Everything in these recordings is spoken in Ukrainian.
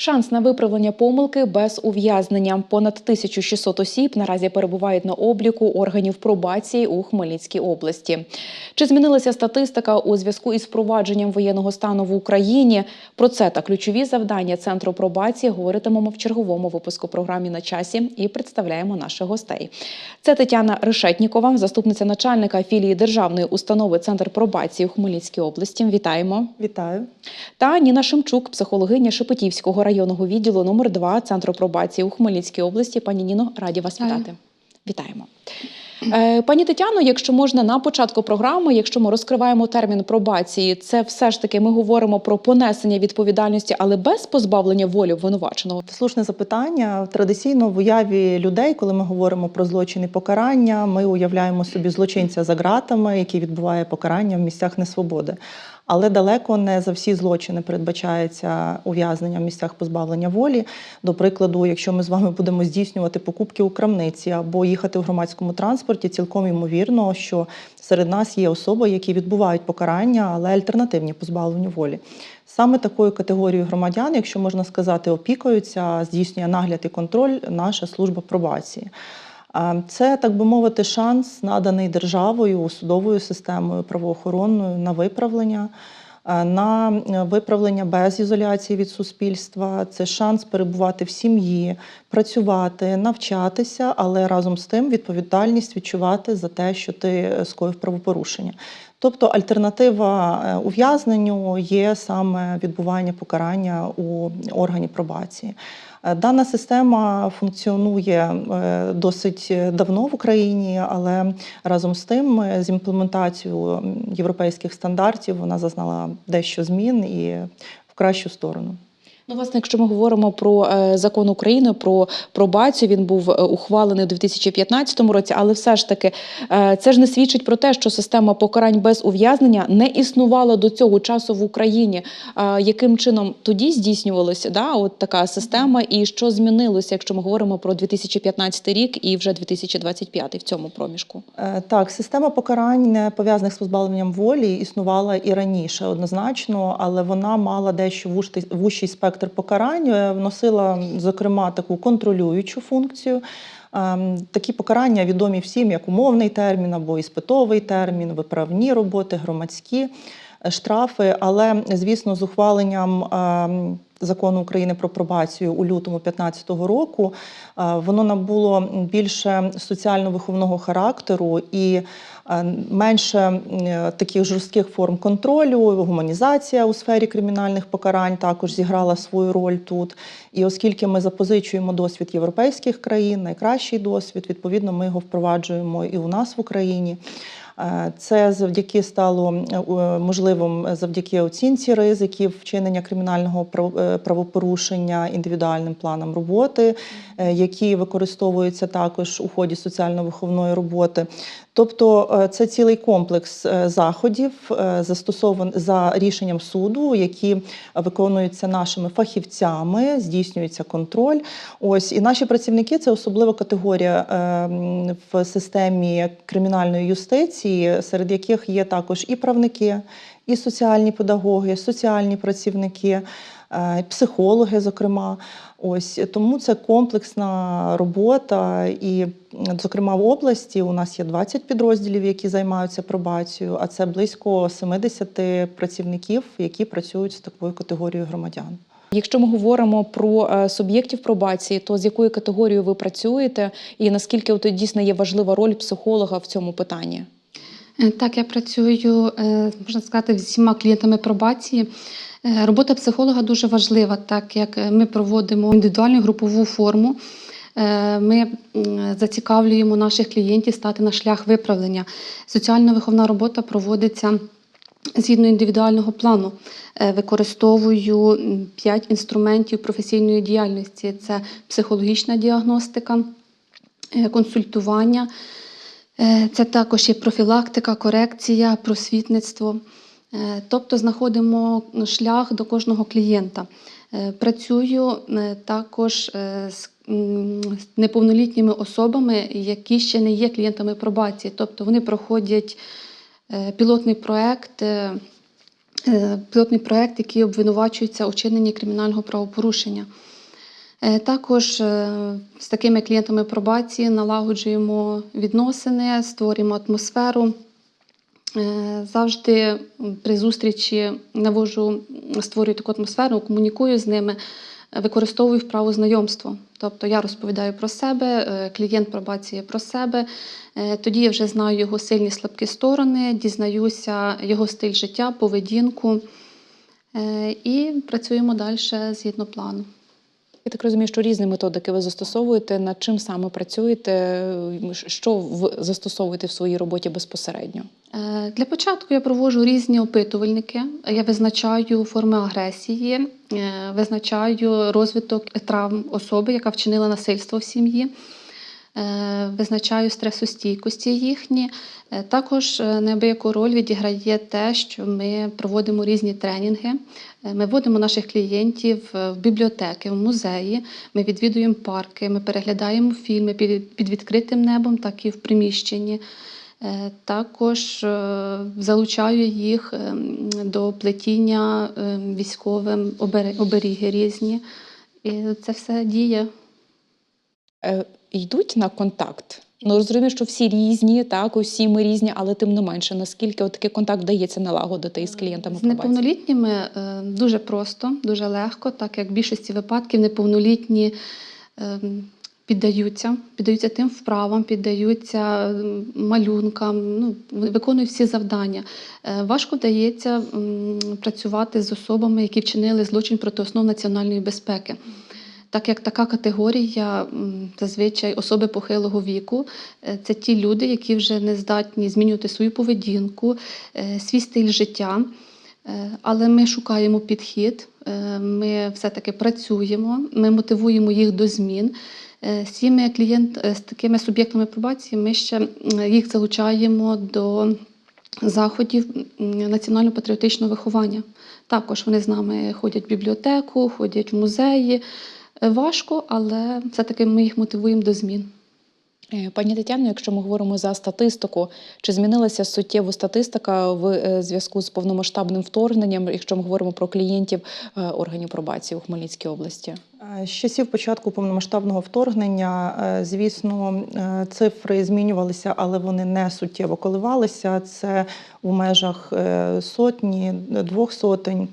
Шанс на виправлення помилки без ув'язнення. Понад 1600 осіб наразі перебувають на обліку органів пробації у Хмельницькій області. Чи змінилася статистика у зв'язку із впровадженням воєнного стану в Україні? Про це та ключові завдання центру пробації говоритимемо в черговому випуску програмі на часі і представляємо наших гостей. Це Тетяна Решетнікова, заступниця начальника філії державної установи Центр пробації у Хмельницькій області. Вітаємо. Вітаю. Та Ніна Шемчук, психологиня Шепетівського районного відділу номер 2 Центру пробації у Хмельницькій області. Пані Ніно, раді вас Вітаю. вітати. Вітаємо. Е, Пані Тетяно, якщо можна на початку програми, якщо ми розкриваємо термін пробації, це все ж таки ми говоримо про понесення відповідальності, але без позбавлення волі обвинуваченого. Слушне запитання. Традиційно в уяві людей, коли ми говоримо про злочин і покарання, ми уявляємо собі злочинця за ґратами, який відбуває покарання в місцях несвободи. Але далеко не за всі злочини передбачається ув'язнення в місцях позбавлення волі. До прикладу, якщо ми з вами будемо здійснювати покупки у крамниці або їхати в громадському транспорті, цілком ймовірно, що серед нас є особи, які відбувають покарання, але альтернативні позбавленню волі. Саме такою категорією громадян, якщо можна сказати, опікуються, здійснює нагляд і контроль наша служба пробації. Це, так би мовити, шанс, наданий державою, судовою системою правоохоронною на виправлення, на е, виправлення без ізоляції від суспільства. Це шанс перебувати в сім'ї, працювати, навчатися, але разом з тим відповідальність відчувати за те, що ти е, скоїв правопорушення. Тобто альтернатива е, ув'язненню є саме відбування покарання у органі пробації. Е, Дана система функціонує е, досить давно в Україні, але разом з тим, з імплементацією європейських стандартів, вона зазнала дещо змін і в кращу сторону. Ну, власне, якщо ми говоримо про е, закон України про пробацію, він був е, ухвалений у 2015 році, але все ж таки е, це ж не свідчить про те, що система покарань без ув'язнення не існувала до цього часу в Україні. Яким чином тоді здійснювалася да, от така система, і що змінилося, якщо ми говоримо про 2015 рік і вже 2025 в цьому проміжку? Так, система покарань, не пов'язаних з позбавленням волі, існувала і раніше однозначно, але вона мала дещо вужтий- вужчий спектр покарань, е, вносила, зокрема, таку контролюючу функцію. Ем, Такі покарання відомі всім як умовний термін або іспитовий термін, виправні роботи, громадські е, штрафи. Але, звісно, з ухваленням ем, закону України про пробацію у лютому 2015 року е, воно набуло більше соціально-виховного характеру і менше е, таких жорстких форм контролю, гуманізація у сфері кримінальних покарань також зіграла свою роль тут. І оскільки ми запозичуємо досвід європейських країн, найкращий досвід, відповідно, ми його впроваджуємо і у нас в Україні. Е, Це завдяки стало можливим завдяки оцінці ризиків вчинення кримінального е, правопорушення індивідуальним планом роботи, е, які використовуються також у ході соціально-виховної роботи. Тобто це цілий комплекс заходів, застосован за рішенням суду, які виконуються нашими фахівцями, здійснюється контроль. Ось і наші працівники це особлива категорія в системі кримінальної юстиції, серед яких є також і правники, і соціальні педагоги, соціальні працівники, е, психологи, зокрема. Ось тому це комплексна робота, і, зокрема, в області у нас є 20 підрозділів, які займаються пробацією, а це близько 70 працівників, які працюють з такою категорією громадян. Якщо ми говоримо про е, суб'єктів пробації, то з якою категорією ви працюєте, і наскільки от дійсно є важлива роль психолога в цьому питанні? Е, Так, я працюю, е, можна сказати, з всіма клієнтами пробації. Е, Робота психолога дуже важлива, так як ми проводимо індивідуальну групову форму. Ми зацікавлюємо наших клієнтів стати на шлях виправлення. Соціально-виховна робота проводиться згідно індивідуального плану. Використовую п'ять інструментів професійної діяльності: це психологічна діагностика, консультування. Е, Це також і профілактика, корекція, просвітництво. Е, Тобто знаходимо шлях до кожного клієнта. Е, Працюю також з неповнолітніми особами, які ще не є клієнтами пробації. Тобто вони проходять пілотний проект пілотний проект, який обвинувачується у чиненні кримінального правопорушення. Е, Також е, з такими клієнтами пробації налагоджуємо відносини, створюємо атмосферу. Е, Завжди при зустрічі навожу, створюю таку атмосферу, комунікую з ними, використовую вправу знайомства. Тобто я розповідаю про себе, клієнт пробації про себе. Тоді я вже знаю його сильні слабкі сторони, дізнаюся його стиль життя, поведінку і працюємо далі згідно плану. Я так розумію, що різні методики ви застосовуєте. Над чим саме працюєте? Що ви застосовуєте в своїй роботі безпосередньо? Е, Для початку я проводжу різні опитувальники. Я визначаю форми агресії, е, визначаю розвиток травм особи, яка вчинила насильство в сім'ї, визначаю стресостійкості їхні. Е, Також е, неабияку роль відіграє те, що ми проводимо різні тренінги. Е, Ми вводимо наших клієнтів е, в бібліотеки, в музеї. Ми відвідуємо парки, ми переглядаємо фільми під, відкритим небом, так і в приміщенні. Е, Також е, залучаю їх до плетіння військовим оберіги різні. І це все діє. Е, Йдуть на контакт. Ну розумію, що всі різні, так усі ми різні, але тим не менше, наскільки от такий контакт вдається налагодити із клієнтами З неповнолітніми е, дуже просто, дуже легко, так як в більшості випадків неповнолітні ем, піддаються, піддаються тим вправам, піддаються малюнкам, ну, виконують всі завдання. Е, Важко вдається працювати з особами, які вчинили злочин проти основ національної безпеки. Так як така категорія, зазвичай особи похилого віку, е, це ті люди, які вже не здатні змінювати свою поведінку, е, свій стиль життя. Е, Але ми шукаємо підхід, ми все-таки працюємо, ми мотивуємо їх до змін. З цими клієнт, з такими суб'єктами пробації ми ще їх залучаємо до заходів національно-патріотичного виховання. Також вони з нами ходять в бібліотеку, ходять в музеї. Важко, але все-таки ми їх мотивуємо до змін. Е, Пані Тетяно, якщо ми говоримо за статистику, чи змінилася суттєво статистика в е, зв'язку з повномасштабним вторгненням, якщо ми говоримо про клієнтів е, органів пробації у Хмельницькій області? З часів початку повномасштабного вторгнення, звісно, цифри змінювалися, але вони не суттєво коливалися. Це у межах сотні, двох сотень.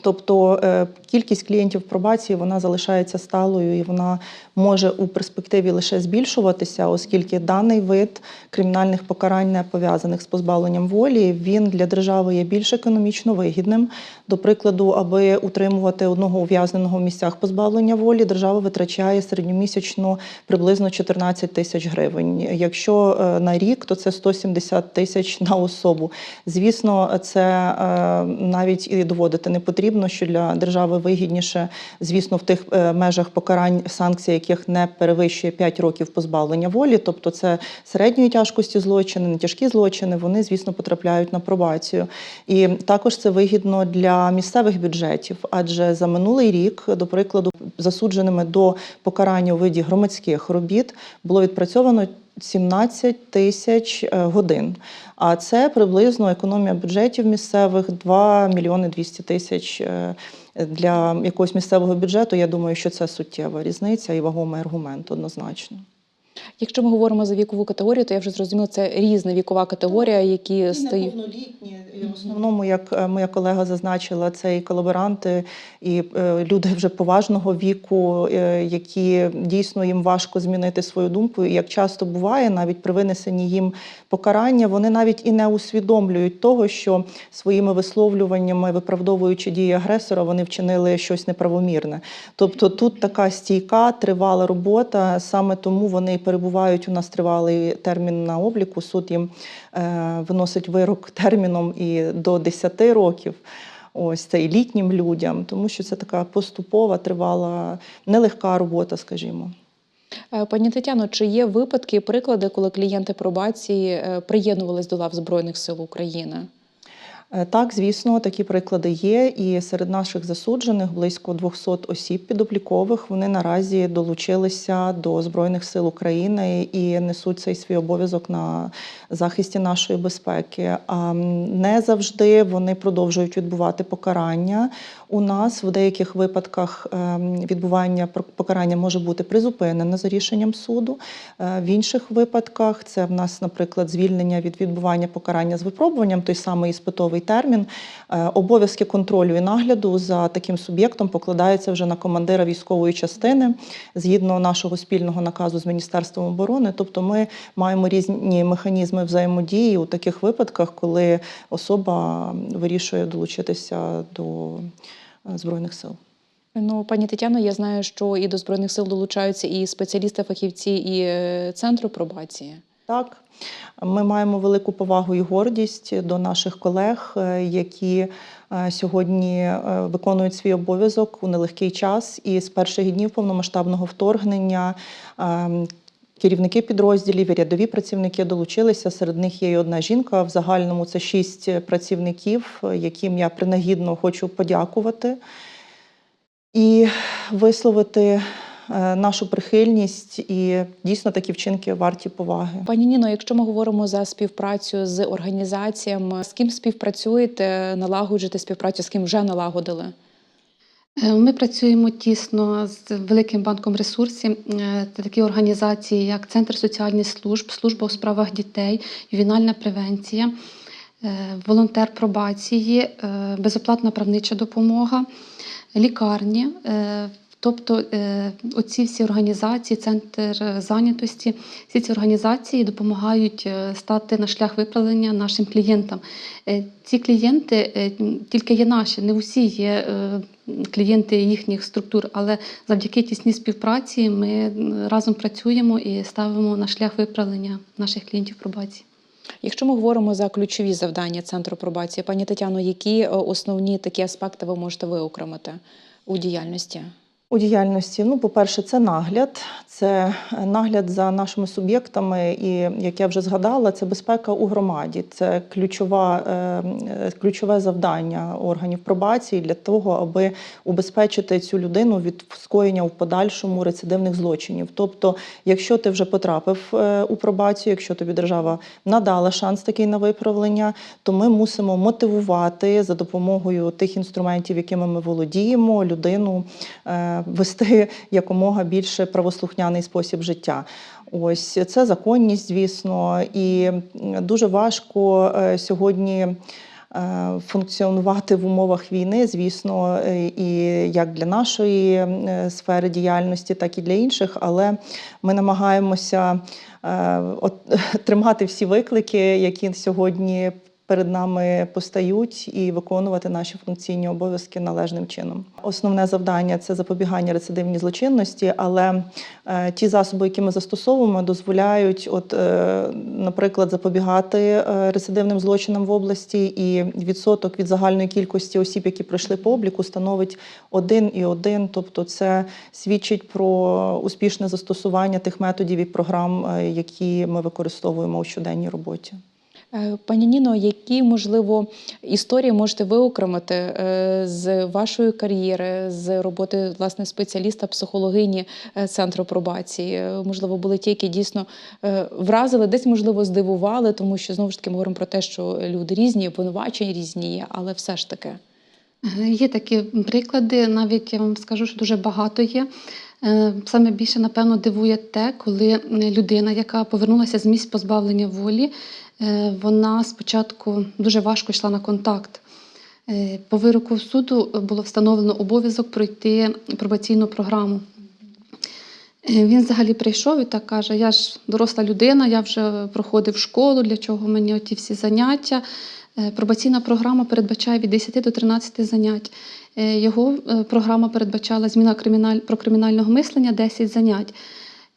Тобто е, кількість клієнтів пробації вона залишається сталою і вона може у перспективі лише збільшуватися, оскільки даний вид кримінальних покарань, не пов'язаних з позбавленням волі, він для держави є більш економічно вигідним. До прикладу, аби утримувати одного ув'язненого в місцях позбавлення волі, держава витрачає середньомісячно приблизно 14 тисяч гривень. Якщо е, на рік, то це 170 тисяч на особу. Звісно, це е, навіть і доводити не потрібно, що для держави вигідніше, звісно, в тих е, межах покарань санкцій, яких не перевищує 5 років позбавлення волі, тобто це середньої тяжкості злочини, не тяжкі злочини, вони, звісно, потрапляють на пробацію. І також це вигідно для місцевих бюджетів, адже за минулий рік, до прикладу, засудженими до покарання у виді громадських робіт було відпрацьовано 17 тисяч е, годин. А це приблизно економія бюджетів місцевих 2 мільйони 200 тисяч е, для якогось місцевого бюджету. Я думаю, що це суттєва різниця і вагомий аргумент однозначно. Якщо ми говоримо за вікову категорію, то я вже зрозуміла, це різна вікова категорія, які стають. неповнолітні, і в основному, як е, моя колега зазначила, це і колаборанти, і е, люди вже поважного віку, е, які дійсно їм важко змінити свою думку. І як часто буває, навіть при винесенні їм покарання, вони навіть і не усвідомлюють того, що своїми висловлюваннями, виправдовуючи дії агресора, вони вчинили щось неправомірне. Тобто тут така стійка, тривала робота. Саме тому вони і перебувають у нас тривалий термін на обліку. Суд їм е, виносить вирок терміном і до 10 років. Ось це і літнім людям, тому що це така поступова, тривала, нелегка робота, скажімо. Е, Пані Тетяно, чи є випадки, приклади, коли клієнти пробації е, приєднувались до лав Збройних сил України? Е, Так, звісно, такі приклади є. І серед наших засуджених близько 200 осіб підоплікових. Вони наразі долучилися до Збройних сил України і несуть цей свій обов'язок на захисті нашої безпеки. А не завжди вони продовжують відбувати покарання. У нас в деяких випадках ем, відбування покарання може бути призупинене за рішенням суду. Е, В інших випадках це в нас, наприклад, звільнення від відбування покарання з випробуванням, той самий іспитовий термін. Е, Обов'язки контролю і нагляду за таким суб'єктом покладаються вже на командира військової частини згідно нашого спільного наказу з Міністерством оборони. Тобто ми маємо різні механізми взаємодії у таких випадках, коли особа вирішує долучитися до е, Збройних сил. Ну, пані Тетяно, я знаю, що і до збройних сил долучаються і спеціалісти, фахівці, і е, центру пробації. Так, ми маємо велику повагу і гордість до наших колег, е, які е, сьогодні е, виконують свій обов'язок у нелегкий час. І з перших днів повномасштабного вторгнення е, керівники підрозділів і рядові працівники долучилися. Серед них є і одна жінка. В загальному це шість працівників, яким я принагідно хочу подякувати і висловити нашу прихильність і дійсно такі вчинки варті поваги. Пані Ніно, якщо ми говоримо за співпрацю з організаціями, з ким співпрацюєте, налагоджуєте співпрацю, з ким вже налагодили? Е, Ми працюємо тісно з великим банком ресурсів. Е, Це такі організації, як Центр соціальних служб, служба у справах дітей, ювенальна превенція, е, волонтер пробації, е, безоплатна правнича допомога, лікарні. Тобто е, оці всі організації, центр зайнятості, всі ці організації допомагають е, стати на шлях виправлення нашим клієнтам. Е, Ці клієнти тільки є наші, не усі є клієнти їхніх структур, але завдяки тісній співпраці ми разом працюємо і ставимо на шлях виправлення наших клієнтів пробації. Якщо ми говоримо за ключові завдання центру пробації, пані Тетяно, які основні такі аспекти ви можете виокремити у діяльності? У діяльності, ну, по-перше, це нагляд, це нагляд за нашими суб'єктами, і як я вже згадала, це безпека у громаді. Це ключова, е, е, ключове завдання органів пробації для того, аби убезпечити цю людину від скоєння в подальшому рецидивних злочинів. Тобто, якщо ти вже потрапив е, у пробацію, якщо тобі держава надала шанс такий на виправлення, то ми мусимо мотивувати за допомогою тих інструментів, якими ми володіємо, людину е, вести якомога більше правослухняний спосіб життя. Ось це законність, звісно, і дуже важко е, сьогодні. е, Функціонувати в умовах війни, звісно, е, і як для нашої сфери діяльності, так і для інших. Але ми намагаємося тримати всі виклики, які сьогодні перед нами постають, і виконувати наші функційні обов'язки належним чином. Основне завдання це запобігання рецидивній злочинності, але е, ті засоби, які ми застосовуємо, дозволяють, от, е, наприклад, запобігати е, рецидивним злочинам в області, і відсоток від загальної кількості осіб, які пройшли по обліку, становить один і один. Тобто, це свідчить про успішне застосування тих методів і програм, які ми використовуємо у щоденній роботі. Е, Пані Ніно, які можливо історії можете виокремити е, з вашої кар'єри, з роботи власне спеціаліста, психологині е, центру пробації? Можливо, були ті, які дійсно вразили, десь можливо здивували, тому що знову ж таки ми говоримо про те, що люди різні, обвинувачення різні але все ж таки. Є такі приклади, навіть я вам скажу, що дуже багато є. Саме більше, напевно, дивує те, коли людина, яка повернулася з місць позбавлення волі, вона спочатку дуже важко йшла на контакт. Е, По вироку суду було встановлено обов'язок пройти пробаційну програму. Е, Він взагалі прийшов і так каже: Я ж доросла людина, я вже проходив школу, для чого мені оті всі заняття. Е, Пробаційна програма передбачає від 10 до 13 занять. Е, Його е, програма передбачала зміна про кримінального мислення 10 занять.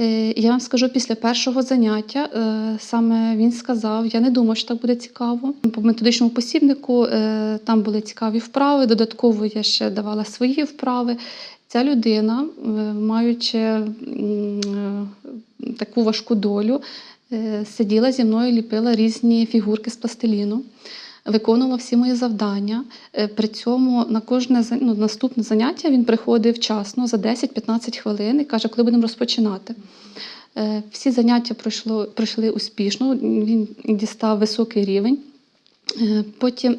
Е, Я вам скажу, після першого заняття е, саме він сказав: я не думав, що так буде цікаво. По методичному посібнику е, там були цікаві вправи. Додатково я ще давала свої вправи. Ця людина, маючи таку важку долю, сиділа зі мною, ліпила різні фігурки з пластиліну. Виконувала всі мої завдання. Е, При цьому на кожне ну, наступне заняття він приходив вчасно за 10-15 хвилин і каже, коли будемо розпочинати. Е, Всі заняття пройшло, пройшли успішно, він дістав високий рівень. Е, Потім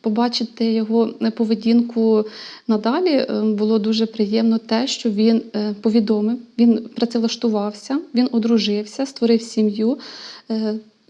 побачити його поведінку надалі було дуже приємно те, що він повідомив, він працевлаштувався, він одружився, створив сім'ю.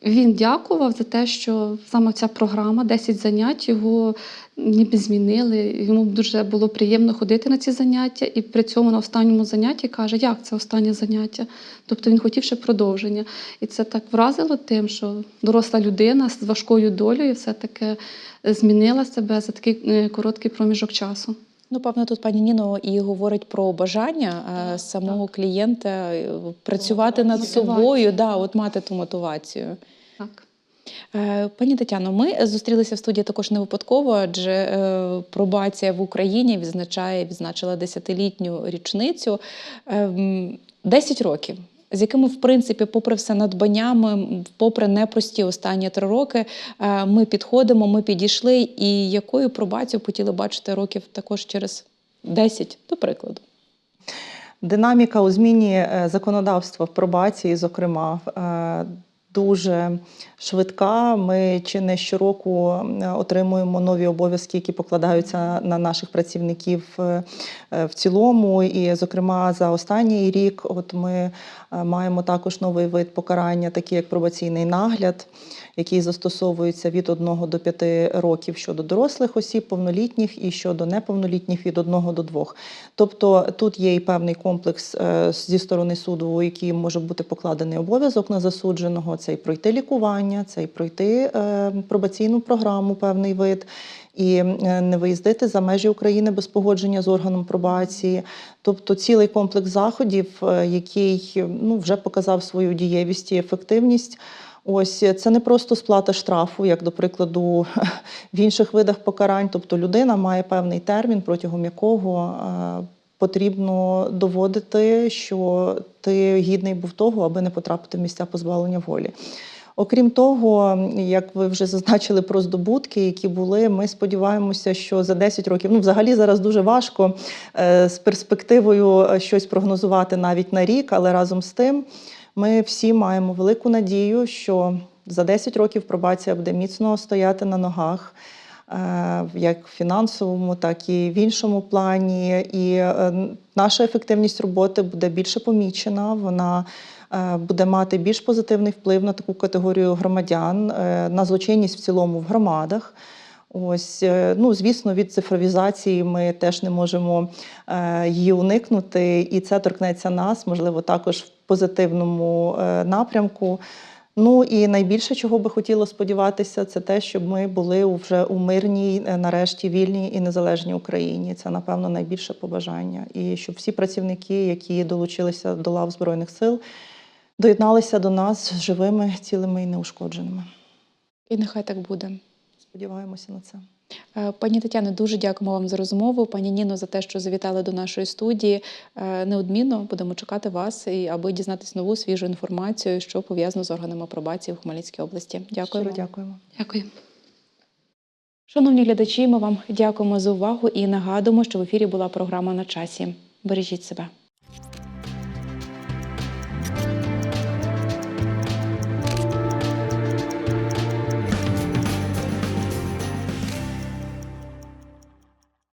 Він дякував за те, що саме ця програма 10 занять його ніби змінили. Йому дуже було приємно ходити на ці заняття, і при цьому на останньому занятті каже, як це останнє заняття. Тобто він хотів ще продовження. І це так вразило тим, що доросла людина з важкою долею все-таки змінила себе за такий е, короткий проміжок часу. Ну, певно, тут пані Ніно і говорить про бажання е, Так, самого клієнта е, працювати над Мотивацію. собою, да, от мати ту мотивацію. Так. Е, Пані Тетяно, ми зустрілися в студії також не випадково, адже пробація в Україні відзначає, відзначила десятилітню річницю. Е, 10 років. З якими, в принципі, попри все надбаннями, попри непрості останні три роки, е, ми підходимо, ми підійшли. І якою пробацію хотіли бачити років також через 10, до прикладу? Динаміка у зміні е, законодавства в пробації, зокрема, е, дуже швидка. Ми чи не щороку отримуємо нові обов'язки, які покладаються на наших працівників е, е, в цілому. І, зокрема, за останній рік, от ми е, маємо також новий вид покарання, такий як пробаційний нагляд. Який застосовується від 1 до 5 років щодо дорослих осіб, повнолітніх і щодо неповнолітніх від 1 до 2. Тобто тут є і певний комплекс зі сторони суду, який може бути покладений обов'язок на засудженого. Це і пройти лікування, це і пройти е, пробаційну програму, певний вид. І е, не виїздити за межі України без погодження з органом пробації, тобто цілий комплекс заходів, е, який ну вже показав свою дієвість і ефективність. Ось це не просто сплата штрафу, як до прикладу в інших видах покарань. Тобто людина має певний термін, протягом якого потрібно доводити, що ти гідний був того, аби не потрапити в місця позбавлення волі. Окрім того, як ви вже зазначили про здобутки, які були, ми сподіваємося, що за 10 років, ну взагалі зараз дуже важко е, з перспективою е, щось прогнозувати навіть на рік, але разом з тим ми всі маємо велику надію, що за 10 років пробація буде міцно стояти на ногах. Е, Як в фінансовому, так і в іншому плані. І е, наша ефективність роботи буде більше помічена. Вона е, буде мати більш позитивний вплив на таку категорію громадян, на злочинність в цілому в громадах. Ось, ну звісно, від цифровізації ми теж не можемо її уникнути, і це торкнеться нас, можливо, також в позитивному напрямку. Ну і найбільше, чого би хотіло сподіватися, це те, щоб ми були вже у мирній, е, нарешті вільній і незалежній Україні. Це, напевно, найбільше побажання. І щоб всі працівники, які долучилися до лав Збройних сил, доєдналися до нас живими, цілими і неушкодженими. І нехай так буде. Сподіваємося на це. Е, Пані Тетяно, дуже дякуємо вам за розмову. Пані Ніно, за те, що завітали до нашої студії. Е, Неодмінно будемо чекати вас, і аби дізнатись нову свіжу інформацію, що пов'язано з органами пробації в Хмельницькій області. Дякую. Щиро дякуємо. Дякую. Шановні глядачі, ми вам дякуємо за увагу і нагадуємо, що в ефірі була програма на часі. Бережіть себе.